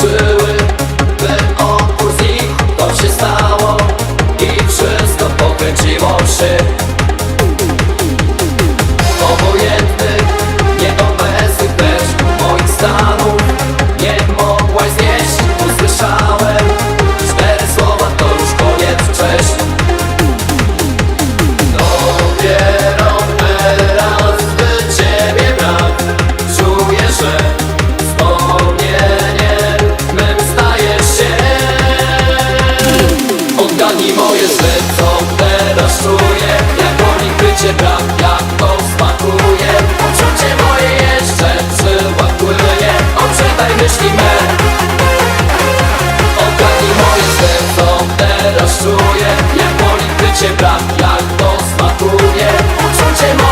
Poczuły ten opór z nich To się stało I wszystko pokręciło się. Obojętnych, nieobecnych też Moich stanów nie rozczuje Nie boli bycie brak, jak to smakuje. Uczucie moje